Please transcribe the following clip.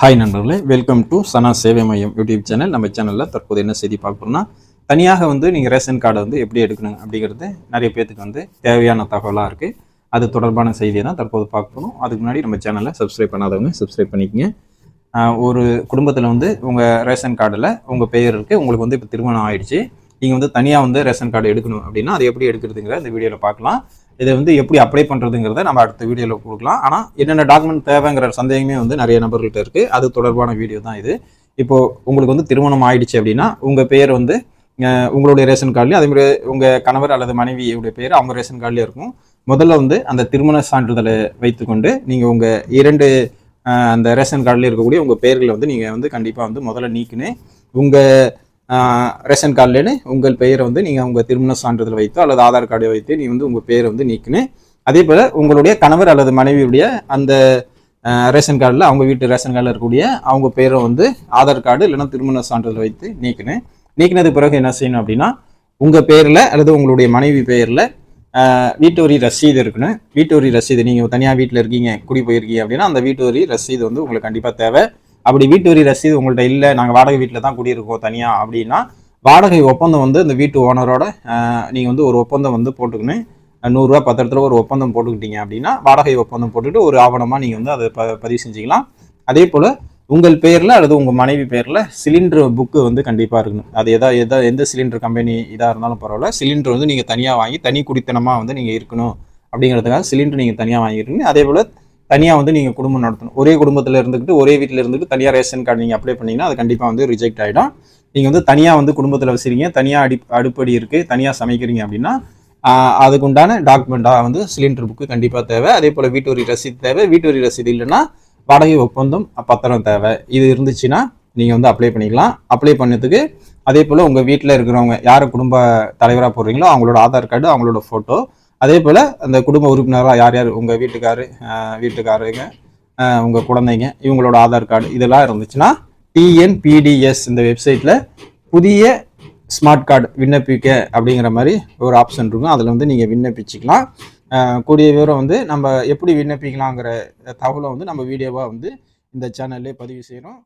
Hi நண்பர்களே welcome to சனா சேவை மையம் யூடியூப் சேனல் நம்ம சேனலில் தற்போது என்ன செய்தி பார்க்கணும்னா தனியாக வந்து நீங்கள் ரேஷன் கார்டை வந்து எப்படி எடுக்கணும் அப்படிங்கிறது நிறைய பேர்த்துக்கு வந்து தேவையான தகவலாக இருக்குது அது தொடர்பான செய்தியை தான் தற்போது பார்க்கணும் அதுக்கு முன்னாடி நம்ம சேனலை சப்ஸ்கிரைப் பண்ணாதவங்க சப்ஸ்கிரைப் பண்ணிக்கங்க. ஒரு குடும்பத்தில் வந்து உங்கள் ரேஷன் கார்டில் உங்கள் பெயர் இருக்குது உங்களுக்கு வந்து இப்போ திருமணம் ஆயிடுச்சு. நீங்கள் வந்து தனியாக வந்து ரேஷன் கார்டு எடுக்கணும் அப்படின்னா அது எப்படி எடுக்கிறதுங்கிற இந்த வீடியோவில் பார்க்கலாம். இதை வந்து எப்படி அப்ளை பண்ணுறதுங்கிறத நம்ம அடுத்த வீடியோவில் கொடுக்கலாம். ஆனால் என்னென்ன டாக்குமெண்ட் தேவைங்கிற சந்தேகமே வந்து நிறைய நபர்கள்ட்ட இருக்குது அது தொடர்பான வீடியோ தான் இது. இப்போது உங்களுக்கு வந்து திருமணம் ஆயிடுச்சு அப்படின்னா உங்கள் பேர் வந்து உங்களுடைய ரேஷன் கார்டுலேயும் அதே மாதிரி உங்கள் கணவர் அல்லது மனைவியுடைய பேர் அவங்க ரேஷன் கார்டுலேயும் இருக்கும். முதல்ல வந்து அந்த திருமண சான்றிதழை வைத்துக்கொண்டு நீங்கள் உங்கள் இரண்டு அந்த ரேஷன் கார்டில் இருக்கக்கூடிய உங்கள் பேர்களை வந்து நீங்கள் வந்து கண்டிப்பாக வந்து முதல்ல நீக்கினு உங்கள் ரேஷன் கார்டுலேன்னு உங்கள் பெயரை வந்து நீங்கள் உங்கள் திருமண சான்றிதழ் வைத்தோ அல்லது ஆதார் கார்டை வைத்து நீ வந்து உங்கள் பேரை வந்து நீக்கினு. அதே போல் உங்களுடைய கணவர் அல்லது மனைவியுடைய அந்த ரேஷன் கார்டில் அவங்க வீட்டு ரேஷன் கார்டில் இருக்கக்கூடிய அவங்க பேரை வந்து ஆதார் கார்டு இல்லைன்னா திருமண சான்றிதழ் வைத்து நீக்கினேன் நீக்கினதுக்கு பிறகு என்ன செய்யணும் அப்படின்னா உங்கள் பேரில் அல்லது உங்களுடைய மனைவி பெயரில் வீட்டு வரி ரசீது இருக்கணும். வீட்டு வரி ரசீது நீங்கள் தனியாக வீட்டில் இருக்கீங்க குடி போயிருக்கீங்க அப்படின்னா அந்த வீட்டு வரி ரசீது வந்து உங்களுக்கு கண்டிப்பாக தேவை. அப்படி வீட்டு வரி ரசீது உங்கள்ட்ட இல்லை நாங்கள் வாடகை வீட்டில் தான் குடியிருக்கோம் தனியாக அப்படின்னா வாடகை ஒப்பந்தம் வந்து இந்த வீட்டு ஓனரோட நீங்கள் வந்து ஒரு ஒப்பந்தம் வந்து போட்டுக்கணும். நூறுரூவா பத்திரத்தில் ஒரு ஒப்பந்தம் போட்டுக்கிட்டீங்க அப்படின்னா வாடகை ஒப்பந்தம் போட்டுட்டு ஒரு ஆவணமாக நீங்கள் வந்து அதை ப பதிவு செஞ்சுக்கலாம். அதே போல் உங்கள் பேரில் அல்லது உங்கள் மனைவி பேரில் சிலிண்டர் புக்கு வந்து கண்டிப்பாக இருக்கணும். அது எதா எதா எந்த சிலிண்டர் கம்பெனி இதாக இருந்தாலும் பரவாயில்ல. சிலிண்டர் வந்து நீங்கள் தனியாக வாங்கி தனி குடித்தனமாக வந்து நீங்கள் இருக்கணும் அப்படிங்கிறதுக்காக சிலிண்டர் நீங்கள் தனியாக வாங்கிருக்கீங்க அதே போல் தனியாக வந்து நீங்கள் குடும்பம் நடத்தணும். ஒரே குடும்பத்தில் இருந்துக்கிட்டு ஒரே வீட்டில் இருந்துட்டு தனியாக ரேஷன் கார்டு நீங்கள் அப்ளை பண்ணிங்கன்னா அது கண்டிப்பாக வந்து ரிஜெக்ட் ஆகிடும் நீங்கள் வந்து தனியாக வந்து குடும்பத்தில் வசிக்கிறீங்க தனியாக அடி அடுப்படி இருக்குது தனியாக சமைக்கிறீங்க அப்படின்னா அதுக்குண்டான டாக்குமெண்ட்டாக வந்து சிலிண்டர் புக்கு கண்டிப்பாக தேவை. அதே போல் வீட்டு வரி ரசீது தேவை. வீட்டு வரி ரசீது இல்லைன்னா வாடகை ஒப்பந்தம் பத்திரம் தேவை. இது இருந்துச்சுன்னா நீங்கள் வந்து அப்ளை பண்ணிக்கலாம். அப்ளை பண்ணதுக்கு அதே போல் உங்கள் வீட்டில் இருக்கிறவங்க யார் குடும்ப தலைவராக போடுறீங்களோ அவங்களோட ஆதார் கார்டு அவங்களோட ஃபோட்டோ அதே போல் அந்த குடும்ப உறுப்பினராக யார் யார்? உங்கள் வீட்டுக்காரு வீட்டுக்காரங்க உங்கள் குழந்தைங்க இவங்களோட ஆதார் கார்டு இதெல்லாம் இருந்துச்சுன்னா டிஎன்பிடிஎஸ் இந்த வெப்சைட்டில் புதிய ஸ்மார்ட் கார்டு விண்ணப்பிக்க அப்படிங்கிற மாதிரி ஒரு ஆப்ஷன் இருக்கும். அதில் வந்து நீங்கள் விண்ணப்பிச்சுக்கலாம். கூடிய விவரம் வந்து நம்ம எப்படி விண்ணப்பிக்கலாங்கிற தகவலை வந்து நம்ம வீடியோவாக வந்து இந்த சேனல்லே பதிவு செய்கிறோம்